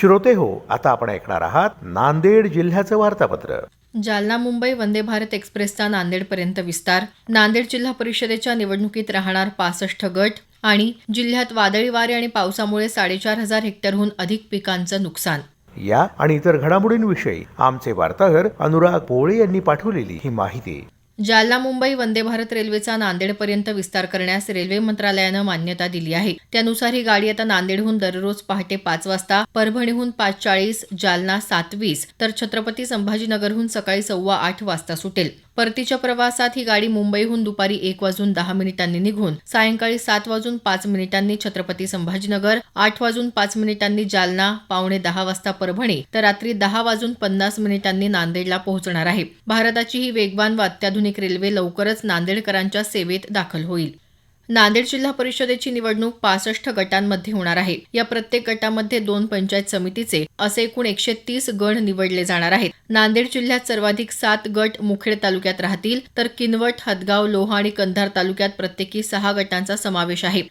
श्रोते हो आता आपण ऐकणार आहात नांदेड जिल्ह्याचं वार्तापत्र. जालना मुंबई वंदे भारत एक्सप्रेसचा नांदेडपर्यंत विस्तार. नांदेड जिल्हा परिषदेच्या निवडणुकीत राहणार पासष्ट गट आणि जिल्ह्यात वादळी वारे आणि पावसामुळे साडेचार हजार हेक्टरहून अधिक पिकांचं नुकसान. या आणि इतर घडामोडींविषयी आमचे वार्ताहर अनुराग पोळे यांनी पाठवलेली ही माहिती. जालना मुंबई वंदे भारत रेल्वेचा नांदेडपर्यंत विस्तार करण्यास रेल्वे मंत्रालयानं मान्यता दिली आहे. त्यानुसार ही गाडी आता नांदेडहून दररोज पहाटे पाच वाजता परभणीहून पाच चाळीस जालना सात वीस तर छत्रपती संभाजीनगरहून सकाळी सव्वा आठ वाजता सुटेल. परतीच्या प्रवासात ही गाडी मुंबईहून दुपारी एक वाजून दहा मिनिटांनी निघून सायंकाळी सात वाजून पाच मिनिटांनी छत्रपती संभाजीनगर आठ वाजून पाच मिनिटांनी जालना पावणे दहा वाजता परभणी तर रात्री दहा वाजून पन्नास मिनिटांनी नांदेडला पोहोचणार आहे. भारताची ही वेगवान व अत्याधुनिक रेल्वे लवकरच नांदेडकरांच्या सेवेत दाखल होईल. नांदेड जिल्हा परिषदेची निवडणूक पासष्ट गटांमध्ये होणार आहे. या प्रत्येक गटामध्ये दोन पंचायत समितीचे असे एकूण एकशे तीस गण निवडले जाणार आहेत. नांदेड जिल्ह्यात सर्वाधिक सात गट मुखेड तालुक्यात राहतील तर किनवट हदगाव लोहा आणि कंधार तालुक्यात प्रत्येकी सहा गटांचा समावेश आहे.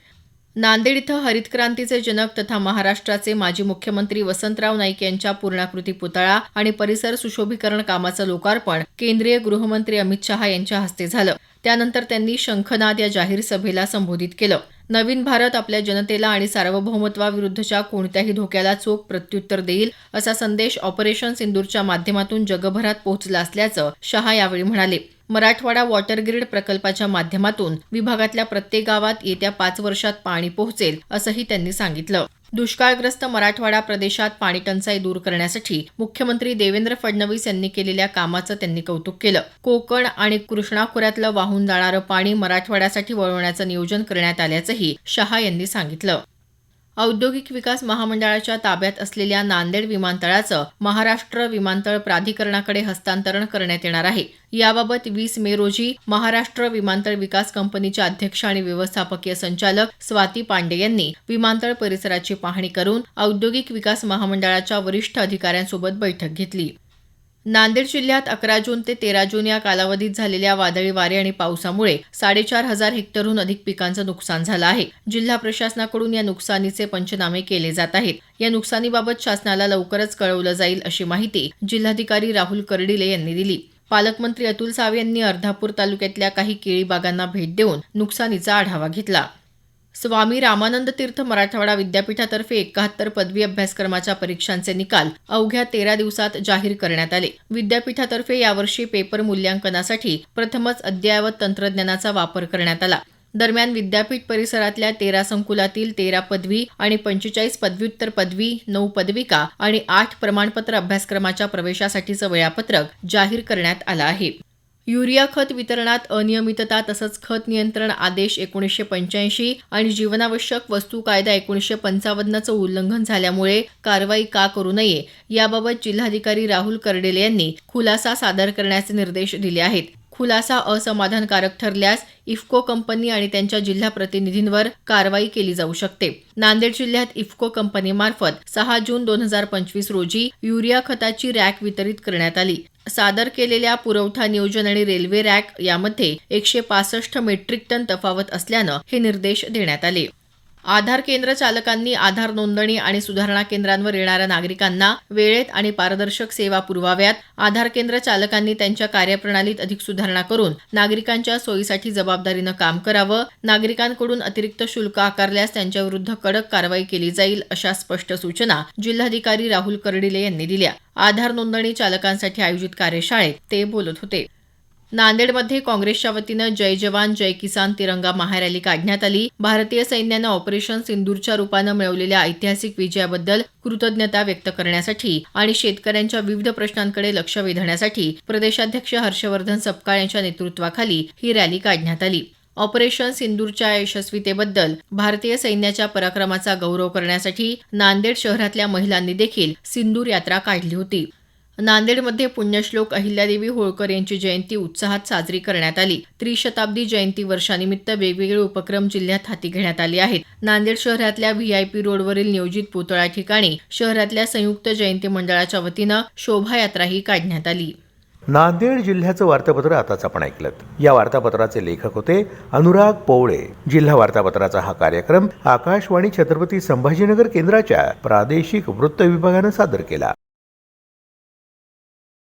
नांदेड इथं हरित क्रांतीचे जनक तथा महाराष्ट्राचे माजी मुख्यमंत्री वसंतराव नाईक यांच्या पूर्णाकृती पुतळा आणि परिसर सुशोभीकरण कामाचं लोकार्पण केंद्रीय गृहमंत्री अमित शहा यांच्या हस्ते झालं. त्यानंतर त्यांनी शंखनाद या जाहीर सभेला संबोधित केलं. नवीन भारत आपल्या जनतेला आणि सार्वभौमत्वाविरुद्धच्या कोणत्याही धोक्याला चोख प्रत्युत्तर देईल असा संदेश ऑपरेशन सिंदूरच्या माध्यमातून जगभरात पोहोचला असल्याचं शहा यावेळी म्हणाले. मराठवाडा वॉटर ग्रीड प्रकल्पाच्या माध्यमातून विभागातल्या प्रत्येक गावात येत्या पाच वर्षात पाणी पोहोचेल असंही त्यांनी सांगितलं. दुष्काळग्रस्त मराठवाडा प्रदेशात पाणीटंचाई दूर करण्यासाठी मुख्यमंत्री देवेंद्र फडणवीस यांनी केलेल्या कामाचं त्यांनी कौतुक केलं. कोकण आणि कृष्णा खोऱ्यातलं वाहून जाणारं पाणी मराठवाड्यासाठी वळवण्याचं नियोजन करण्यात आल्याचंही शहा यांनी सांगितलं. औद्योगिक विकास महामंडळाच्या ताब्यात असलेल्या नांदेड विमानतळाचं महाराष्ट्र विमानतळ प्राधिकरणाकडे हस्तांतरण करण्यात येणार आहे. याबाबत वीस मे रोजी महाराष्ट्र विमानतळ विकास कंपनीच्या अध्यक्ष आणि व्यवस्थापकीय संचालक स्वाती पांडे यांनी विमानतळ परिसराची पाहणी करून औद्योगिक विकास महामंडळाच्या वरिष्ठ अधिकाऱ्यांसोबत बैठक घेतली. नांदेड जिल्ह्यात अकरा जून ते तेरा जून या कालावधीत झालेल्या वादळी वारे आणि पावसामुळे साडेचार हजार हेक्टरहून अधिक पिकांचं नुकसान झालं आहे. जिल्हा प्रशासनाकडून या नुकसानीचे पंचनामे केले जात आहेत. या नुकसानीबाबत शासनाला लवकरच कळवलं जाईल अशी माहिती जिल्हाधिकारी राहुल कर्डिले यांनी दिली. पालकमंत्री अतुल सावे यांनी अर्धापूर तालुक्यातल्या काही केळी बागांना भेट देऊन नुकसानीचा आढावा घेतला. स्वामी रामानंद तीर्थ मराठवाडा विद्यापीठातर्फे एकाहत्तर पदवी अभ्यासक्रमाच्या परीक्षांचे निकाल अवघ्या तेरा दिवसात जाहीर करण्यात आले. विद्यापीठातर्फे यावर्षी पेपर मूल्यांकनासाठी प्रथमच अद्ययावत तंत्रज्ञानाचा वापर करण्यात आला. दरम्यान विद्यापीठ परिसरातल्या तेरा संकुलातील तेरा पदवी आणि पंचेचाळीस पदव्युत्तर पदवी नऊ पदविका आणि आठ प्रमाणपत्र अभ्यासक्रमाच्या प्रवेशासाठीचं वेळापत्रक जाहीर करण्यात आलं आहे. युरिया खत वितरणात अनियमितता तसंच खत नियंत्रण आदेश एकोणीसशे पंच्याऐंशी आणि जीवनावश्यक वस्तू कायदा एकोणीसशे पंचावन्नचं उल्लंघन झाल्यामुळे कारवाई का करू नये याबाबत जिल्हाधिकारी राहुल कर्डेले यांनी खुलासा सादर करण्याचे निर्देश दिले आहेत. खुलासा असमाधानकारक ठरल्यास इफ्को कंपनी आणि त्यांच्या जिल्हा प्रतिनिधींवर कारवाई केली जाऊ शकते. नांदेड जिल्ह्यात इफ्को कंपनीमार्फत सहा जून दोन हजार पंचवीस रोजी युरिया खताची रॅक वितरित करण्यात आली. सादर केलेल्या पुरवठा नियोजन आणि रेल्वे रॅक यामध्ये एकशे पासष्ट मेट्रिक टन तफावत असल्यानं हे निर्देश देण्यात आले. आधार केंद्र चालकांनी आधार नोंदणी आणि सुधारणा केंद्रांवर येणाऱ्या नागरिकांना वेळेत आणि पारदर्शक सेवा पुरवाव्यात. आधार केंद्र चालकांनी त्यांच्या कार्यप्रणालीत अधिक सुधारणा करून नागरिकांच्या सोयीसाठी जबाबदारीनं काम करावं. नागरिकांकडून अतिरिक्त शुल्क आकारल्यास त्यांच्याविरुद्ध कडक कारवाई केली जाईल अशा स्पष्ट सूचना जिल्हाधिकारी राहुल कर्डिले यांनी दिल्या. आधार नोंदणी चालकांसाठी आयोजित कार्यशाळेत ते बोलत होते. नांदेडमध्ये काँग्रेसच्या वतीनं जय जवान जय किसान तिरंगा महारॅली काढण्यात आली. भारतीय सैन्यानं ऑपरेशन सिंदूरच्या रूपानं मिळवलेल्या ऐतिहासिक विजयाबद्दल कृतज्ञता व्यक्त करण्यासाठी आणि शेतकऱ्यांच्या विविध प्रश्नांकडे लक्ष वेधण्यासाठी प्रदेशाध्यक्ष हर्षवर्धन सपकाळ यांच्या नेतृत्वाखाली ही रॅली काढण्यात आली. ऑपरेशन सिंदूरच्या यशस्वीतेबद्दल भारतीय सैन्याच्या पराक्रमाचा गौरव करण्यासाठी नांदेड शहरातल्या महिलांनी देखील सिंदूर यात्रा काढली होती. नांदेडमध्ये पुण्यश्लोक अहिल्यादेवी होळकर यांची जयंती उत्साहात साजरी करण्यात आली. त्रिशताब्दी जयंती वर्षानिमित्त वेगवेगळे उपक्रम जिल्ह्यात हाती घेण्यात आले आहेत. नांदेड शहरातल्या व्हीआयपी रोडवरील नियोजित पुतळा ठिकाणी शहरातल्या संयुक्त जयंती मंडळाच्या वतीनं शोभायात्राही काढण्यात आली. नांदेड जिल्ह्याचं वार्तापत्र आताच आपण ऐकलं या वार्तापत्राचे लेखक होते अनुराग पोवळे जिल्हा वार्तापत्राचा हा कार्यक्रम आकाशवाणी छत्रपती संभाजीनगर केंद्राच्या प्रादेशिक वृत्त विभागानं सादर केला.